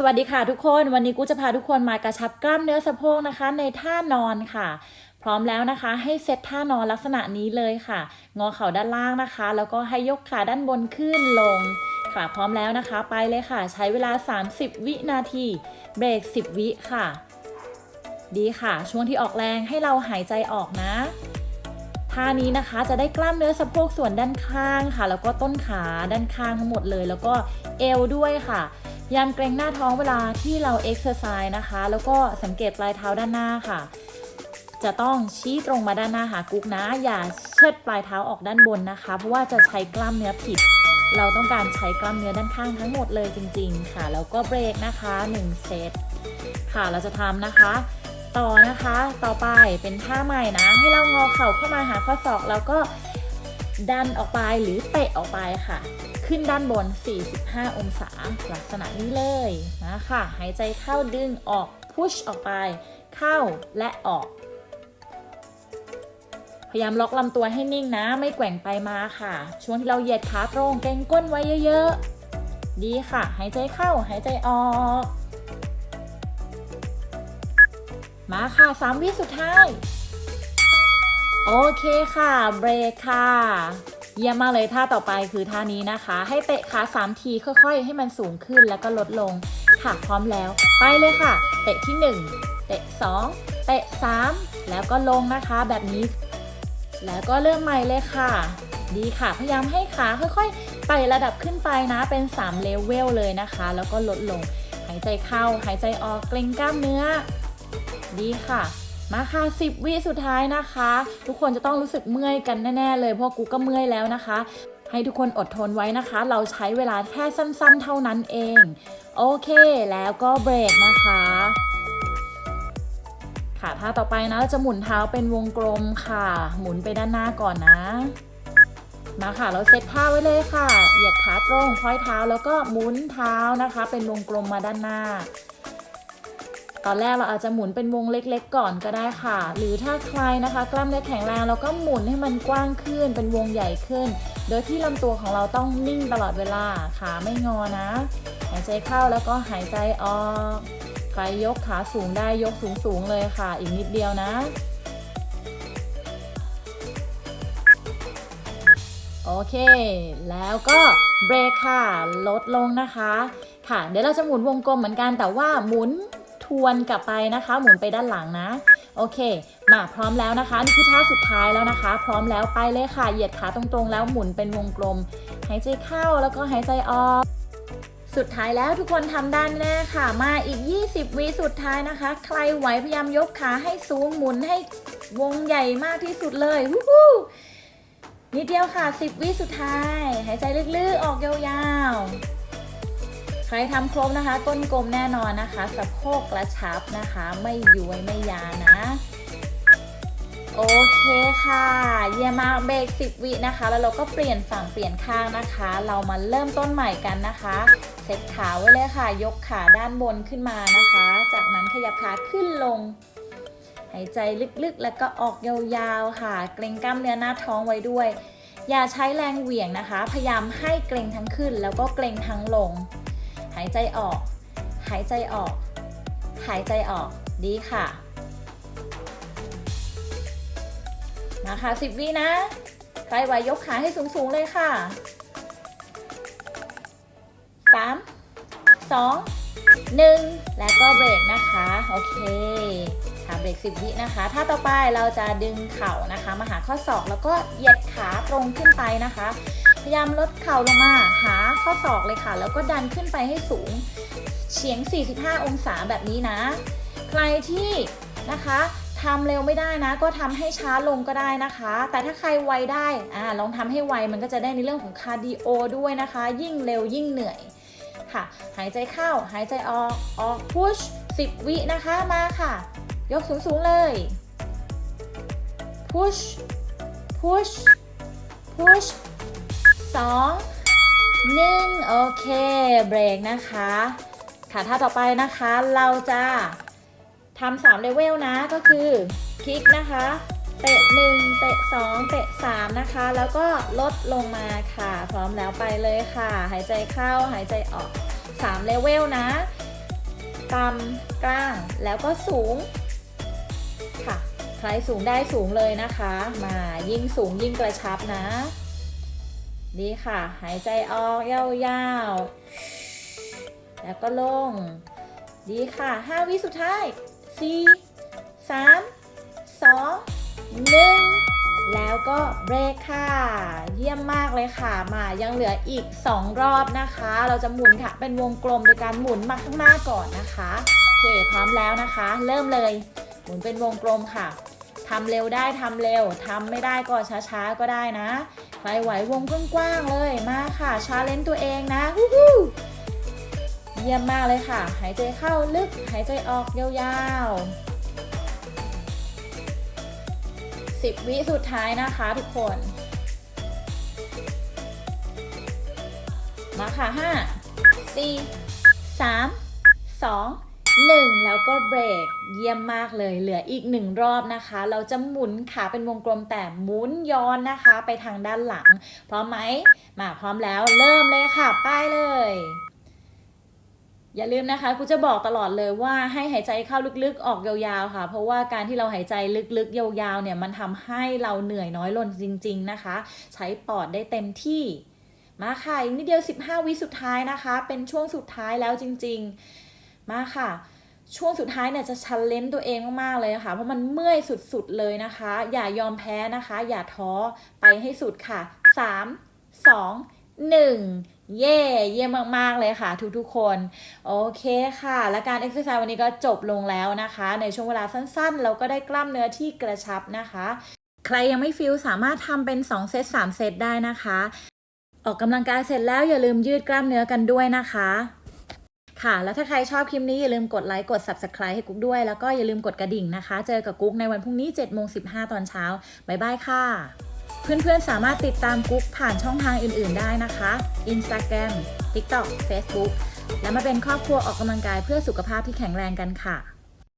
สวัสดีค่ะทุกคนวันนี้กูจะพาทุกคนมากระชับกล้ามเนื้อสะโพกนะคะ ในท่านอนค่ะ พร้อมแล้วนะคะ ให้เซตท่านอนลักษณะนี้เลยค่ะ งอเข่าด้านล่างนะคะ แล้วก็ให้ยกขาด้านบนขึ้นลงค่ะ พร้อมแล้วนะคะ ไปเลยค่ะ ใช้เวลา 30 วินาที เบรก 10 วิค่ะ ดีค่ะ ช่วงที่ออกแรงให้เราหายใจออกนะท่านี้นะคะจะได้กล้ามเนื้อสะโพกส่วนด้านข้างค่ะ แล้วก็ต้นขาด้านข้างทั้งหมดเลย แล้วก็เอวด้วยค่ะ ยามเกรงหน้าท้องเวลาที่เราเอ็กซ์ไซส์นะคะ แล้วก็สังเกตปลายเท้าด้านหน้าค่ะ จะต้องชี้ตรงมาด้านหน้าหากุ๊กนะ อย่าเชิดปลายเท้าออกด้านบนนะคะ เพราะว่าจะใช้กล้ามเนื้อผิด เราต้องการใช้กล้ามเนื้อด้านข้างทั้งหมดเลยจริง ๆ ค่ะ แล้วก็เบรกนะคะ1เซตค่ะเราจะทำนะคะ ต่อนะคะ ต่อไปเป็นท่าใหม่นะ ให้เรางอเข่าเข้ามาหาข้อศอกแล้วก็ ดันออกไปหรือเตะออกไปค่ะ ขึ้นด้านบน 45 องศา ลักษณะนี้เลยนะค่ะหายใจเข้าดึงออกพุชออกไป เข้าและออก พยายามล็อกลำตัวให้นิ่งนะ ไม่แกว่งไปมาค่ะ ช่วงที่เราเหยียดขาตรงเกรงก้นไว้เยอะๆ ดีค่ะ หายใจเข้าหายใจออกมาค่ะ 3 วิสุดท้าย โอเคค่ะ เบรกค่ะ เยี่ยมมากเลยท่าต่อไปคือท่านี้นะคะ ให้เตะขา3ทีค่อยๆ ให้มันสูงขึ้นแล้วก็ลดลงค่ะพร้อมแล้ว ไปเลยค่ะ เตะที่ 1 เตะ 2 เตะ 3 แล้วก็ลงนะคะแบบนี้ แล้วก็เริ่มใหม่เลยค่ะ ดีค่ะพยายามให้ขาค่อยๆ ไต่ระดับขึ้นไปนะเป็น3เลเวลเลยนะคะ แล้วก็ลดลง หายใจเข้าหายใจออกเกร็งกล้ามเนื้อ ดีค่ะ มาค่ะ10วิสุดท้ายนะคะ ทุกคนจะต้องรู้สึกเมื่อยกันแน่ๆเลยเพราะกูก็เมื่อยแล้วนะคะ ให้ทุกคนอดทนไว้นะคะ เราใช้เวลาแค่สั้นๆ เท่านั้นเอง โอเคแล้วก็เบรกนะคะค่ะท่าต่อไปนะเราจะหมุนเท้าเป็นวงกลมค่ะ หมุนไปด้านหน้าก่อนนะ มาค่ะ เราเซตท่าไว้เลยค่ะ เหยียดขาตรงพ้อยเท้าแล้วก็หมุนเท้านะคะ เป็นวงกลมมาด้านหน้า ตอนแรกเราอาจจะหมุนเป็นวงเล็กๆ ก่อนก็ได้ค่ะ หรือถ้าใครนะคะกล้ามเนื้อแข็งแรงเราก็หมุนให้มันกว้างขึ้นเป็นวงใหญ่ขึ้น โดยที่ลำตัวของเราต้องนิ่งตลอดเวลาขาไม่งอนะ หายใจเข้าแล้วก็หายใจออกใครยกขาสูงได้ยกสูงๆเลยค่ะ อีกนิดเดียวนะโอเค แล้วก็เบรกค่ะ ลดลงนะคะ ค่ะ เดี๋ยวเราจะหมุนวงกลมเหมือนกันแต่ว่าหมุน ทวนกลับไปนะคะ หมุนไปด้านหลังนะ โอเค มาพร้อมแล้วนะคะ นี่คือท่าสุดท้ายแล้วนะคะ พร้อมแล้วไปเลยค่ะ เหยียดขาตรงๆ แล้วหมุนเป็นวงกลม หายใจเข้าแล้วก็หายใจออก สุดท้ายแล้วทุกคนทำด้แน่ค่ะ มาอีก 20วิสุดท้ายนะคะ ใครไหวพยายามยกขาให้สูงหมุนให้วงใหญ่มากที่สุดเลยวู้ฮู้นิดเดียวค่ะ 10วิสุดท้าย หายใจลึกๆ ออกยาวๆ ใครทำครบนะคะ ก้นกลมแน่นอนนะคะ สะโพกกระชับนะคะ ไม่ย้วยไม่ยานะ โอเคค่ะ เยี่ยมมากเบรก10วินะคะ แล้วเราก็เปลี่ยนฝั่งเปลี่ยนข้างนะคะ เรามาเริ่มต้นใหม่กันนะคะเซตขาไว้เลยค่ะ ยกขาด้านบนขึ้นมานะคะ จากนั้นขยับขาขึ้นลงหายใจลึกๆ แล้วก็ออกยาวๆ ค่ะ เกรงกล้ามเนื้อหน้าท้องไว้ด้วย อย่าใช้แรงเหวี่ยงนะคะ พยายามให้เกรงทั้งขึ้นแล้วก็เกรงทั้งลงายใจออก หายใจออก หายใจออก ดีค่ะ มาค่ะ10วินะ ใครไหวยกขาให้สูง ๆ เลยค่ะ3 2 1แล้วก็เบรกนะคะ โอเคค่ะเบรก10วินะคะ ถ้าต่อไปเราจะดึงเข่านะคะ มาหาข้อศอกแล้วก็เหยียดขาตรงขึ้นไปนะคะ พยายามลดเข่าลงมาหาข้อศอกเลยค่ะ แล้วก็ดันขึ้นไปให้สูงเฉียง 45 องศาแบบนี้นะ ใครที่นะคะทำเร็วไม่ได้นะ ก็ทำให้ช้าลงก็ได้นะคะ แต่ถ้าใครไวได้อ่าลองทำให้ไวมันก็จะได้ในเรื่องของคาร์ดิโอด้วยนะคะ ยิ่งเร็วยิ่งเหนื่อยค่ะ หายใจเข้าหายใจออกออกพุช10 วินะคะมาค่ะ ยกสูงสูงเลยพุชพุชพุช 2 1 โอเค เบรกนะคะ ค่ะท่าต่อไปนะคะเราจะทำสามเลเวลนะก็คือคลิกนะคะ เตะ 1 เตะ 2 เตะ 3 นะคะ แล้วก็ลดลงมาค่ะ พร้อมแล้วไปเลยค่ะ หายใจเข้าหายใจออก3เลเวลนะต่ำกลางแล้วก็สูงค่ะ ใครสูงได้สูงเลยนะคะ มายิ่งสูงยิ่งกระชับนะ ดีค่ะ หายใจออกยาวๆ แล้วก็ลง ดีค่ะ 5 วิสุดท้าย 4 3 2 1 แล้วก็เบรกค่ะ เยี่ยมมากเลยค่ะ มายังเหลืออีก 2 รอบนะคะ เราจะหมุนค่ะ เป็นวงกลมโดยการหมุนมาข้างหน้าก่อนนะคะ โอเค พร้อมแล้วนะคะ เริ่มเลย หมุนเป็นวงกลมค่ะทำเร็วได้ทำเร็วทำไม่ได้ก็ช้าๆก็ได้นะ ใครไหววงกว้างๆเลยมาค่ะชาเลนจ์ตัวเองนะฮู้ฮู้เยี่ยมมากเลยค่ะ หายใจเข้าลึก หายใจออกยาวๆ10วิสุดท้ายนะคะทุกคน มาค่ะ5 4 3 2 1 แล้วก็เบรกเยี่ยมมากเลย เหลืออีกหนึ่งรอบนะคะ เราจะหมุนขาเป็นวงกลมแต่หมุนย้อนนะคะ ไปทางด้านหลัง พร้อมไหมมาพร้อมแล้วเริ่มเลยค่ะไปเลย อย่าลืมนะคะกูจะบอกตลอดเลยว่าให้หายใจเข้าลึกๆออกยาวๆค่ะ เพราะว่าการที่เราหายใจลึกๆยาวๆเนี่ยมันทำให้เราเหนื่อยน้อยลงจริง ๆนะคะ ใช้ปอดได้เต็มที่มาค่ะอีกนิดเดียว 15 วิสุดท้ายนะคะ เป็นช่วงสุดท้ายแล้วจริง ๆ มาค่ะ ช่วงสุดท้ายเนี่ยจะชันเลนตัวเองมากๆเลยค่ะ เพราะมันเมื่อยสุดๆเลยนะคะ อย่ายอมแพ้นะคะ อย่าท้อไปให้สุดค่ะ 3 2 1 เย่เยี่ยมมาก ๆ เลยค่ะ ทุก ๆ คน โอเคค่ะ และการเอ็กซ์ไซส์วันนี้ก็จบลงแล้วนะคะ ในช่วงเวลาสั้นๆ เราก็ได้กล้ามเนื้อที่กระชับนะคะ ใครยังไม่ฟิลสามารถทำเป็น 2 เซต 3 เซตได้นะคะ ออกกำลังกายเสร็จแล้วอย่าลืมยืดกล้ามเนื้อกันด้วยนะคะ ค่ะ แล้วถ้าใครชอบคลิปนี้อย่าลืมกดไลค์กด Subscribe ให้กุ๊กด้วย แล้วก็อย่าลืมกดกระดิ่งนะคะ เจอกับกุ๊กในวันพรุ่งนี้7โมง15ตอนเช้าบ๊ายบายค่ะ เพื่อนๆสามารถติดตามกุ๊กผ่านช่องทางอื่นๆได้นะคะ Instagram TikTok Facebook และมาเป็นครอบครัวออกกำลังกายเพื่อสุขภาพที่แข็งแรงกันค่ะ